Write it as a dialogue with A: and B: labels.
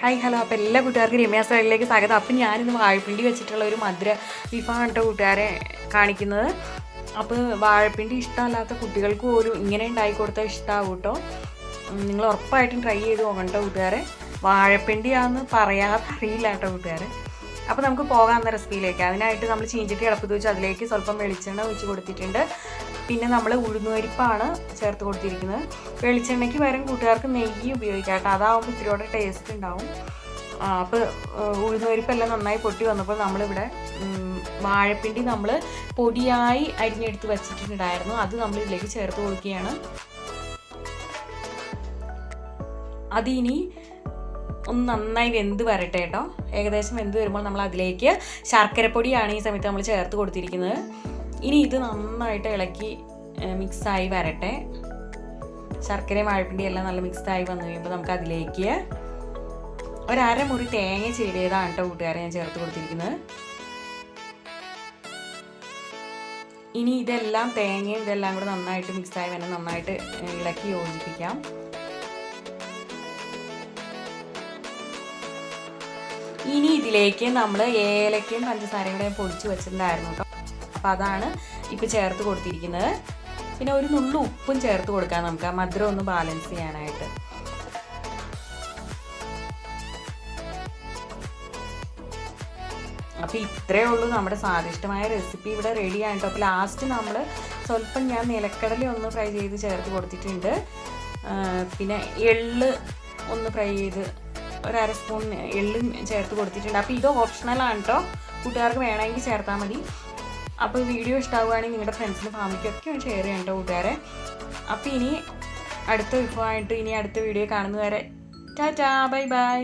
A: അപ്പോൾ എല്ലാ കൂട്ടുകാർക്കും രമ്യാ സ്റ്റൈലിലേക്ക് സ്വാഗതം. അപ്പം ഞാനിന്ന് വാഴപ്പിണ്ടി വെച്ചിട്ടുള്ള ഒരു മധുര വിഭവമാണ് കേട്ടോ കൂട്ടുകാരെ കാണിക്കുന്നത്. അപ്പോൾ വാഴപ്പിണ്ടി ഇഷ്ടമല്ലാത്ത കുട്ടികൾക്ക് പോലും ഇങ്ങനെ ഉണ്ടായി കൊടുത്താൽ ഇഷ്ടമാവും കേട്ടോ നിങ്ങൾ ഉറപ്പായിട്ടും ട്രൈ ചെയ്ത് പോകണം കേട്ടോ കൂട്ടുകാരെ. വാഴപ്പിണ്ടിയാന്ന് പറയാതെ അറിയില്ല കേട്ടോ കൂട്ടുകാരെ. അപ്പോൾ നമുക്ക് പോകാവുന്ന റെസിപ്പിയിലേക്ക് അതിനായിട്ട് നമ്മൾ ചീഞ്ചട്ടി ഇളപ്പ് വെച്ച് അതിലേക്ക് സ്വല്പം വെളിച്ചെണ്ണ ഒഴിച്ച് കൊടുത്തിട്ടുണ്ട്. പിന്നെ നമ്മൾ ഉഴുന്നുപരിപ്പാണ് ചേർത്ത് കൊടുത്തിരിക്കുന്നത്. വെളിച്ചെണ്ണയ്ക്ക് പകരം കൂട്ടുകാർക്ക് നെയ്യ് ഉപയോഗിക്കാം കേട്ടോ. അതാവുമ്പോൾ ഇത്തിരിയോടെ ടേസ്റ്റ് ഉണ്ടാവും. അപ്പോൾ ഉഴുന്നുപരിപ്പെല്ലാം നന്നായി പൊട്ടി വന്നപ്പോൾ നമ്മളിവിടെ വാഴപ്പിണ്ടി നമ്മൾ പൊടിയായി അരിഞ്ഞെടുത്ത് വെച്ചിട്ടുണ്ടായിരുന്നു. അത് നമ്മൾ ഇതിലേക്ക് ചേർത്ത് കൊടുക്കുകയാണ്. അതിനി ഒന്ന് നന്നായി വെന്ത് വരട്ടെ കേട്ടോ. ഏകദേശം വെന്ത് വരുമ്പോൾ നമ്മൾ അതിലേക്ക് ശർക്കരപ്പൊടിയാണ് ഈ സമയത്ത് നമ്മൾ ചേർത്ത് കൊടുത്തിരിക്കുന്നത്. ഇനി ഇത് നന്നായിട്ട് ഇളക്കി മിക്സായി വരട്ടെ. ശർക്കരയും വാഴപ്പിണ്ടി എല്ലാം നല്ല മിക്സായി വന്നു കഴിയുമ്പോൾ നമുക്ക് അതിലേക്ക് ഒരു അരമുറി തേങ്ങ ചേടിയതാണ് കേട്ടോ കൂട്ടുകാരെ ഞാൻ ചേർത്ത് കൊടുത്തിരിക്കുന്നത്. ഇനി ഇതെല്ലാം തേങ്ങയും ഇതെല്ലാം കൂടെ നന്നായിട്ട് മിക്സായി വരണം. നന്നായിട്ട് ഇളക്കി യോജിപ്പിക്കാം. ഇനി ഇതിലേക്ക് നമ്മൾ ഏലക്കയും പഞ്ചസാരയും കൂടെ പൊടിച്ച് വെച്ചിട്ടുണ്ടായിരുന്നു കേട്ടോ അപ്പോൾ അതാണ് ഇപ്പോൾ ചേർത്ത് കൊടുത്തിരിക്കുന്നത്. പിന്നെ ഒരു നുള്ളു ഉപ്പും ചേർത്ത് കൊടുക്കാം നമുക്ക്. ആ മധുരം ഒന്ന് ബാലൻസ് ചെയ്യാനായിട്ട്. അപ്പോൾ ഇത്രയേ ഉള്ളൂ നമ്മുടെ സ്വാദിഷ്ടമായ റെസിപ്പി ഇവിടെ റെഡി ആയിട്ടോ അപ്പോൾ ലാസ്റ്റ് നമ്മൾ സ്വല്പം ഞാൻ നിലക്കടല ഒന്ന് ഫ്രൈ ചെയ്ത് ചേർത്ത് കൊടുത്തിട്ടുണ്ട്. പിന്നെ എള്ള് ഒന്ന് ഫ്രൈ ചെയ്ത് ഒരു അര സ്പൂൺ എള്ളും ചേർത്ത് കൊടുത്തിട്ടുണ്ട്. അപ്പോൾ ഇത് ഓപ്ഷണലാണ് കേട്ടോ കൂട്ടുകാർക്ക് വേണമെങ്കിൽ ചേർത്താൽ മതി. അപ്പോൾ വീഡിയോ ഇഷ്ടമാവുകയാണെങ്കിൽ നിങ്ങളുടെ ഫ്രണ്ട്സിനും ഫാമിലിക്കൊക്കെ ഒന്ന് ഷെയർ ചെയ്യേണ്ട കേട്ടോ കൂട്ടുകാരെ. അപ്പോൾ ഇനി അടുത്ത വിഭവമായിട്ട് ഇനി അടുത്ത വീഡിയോ കാണുന്നവരെ ടാറ്റാ ബൈ ബൈ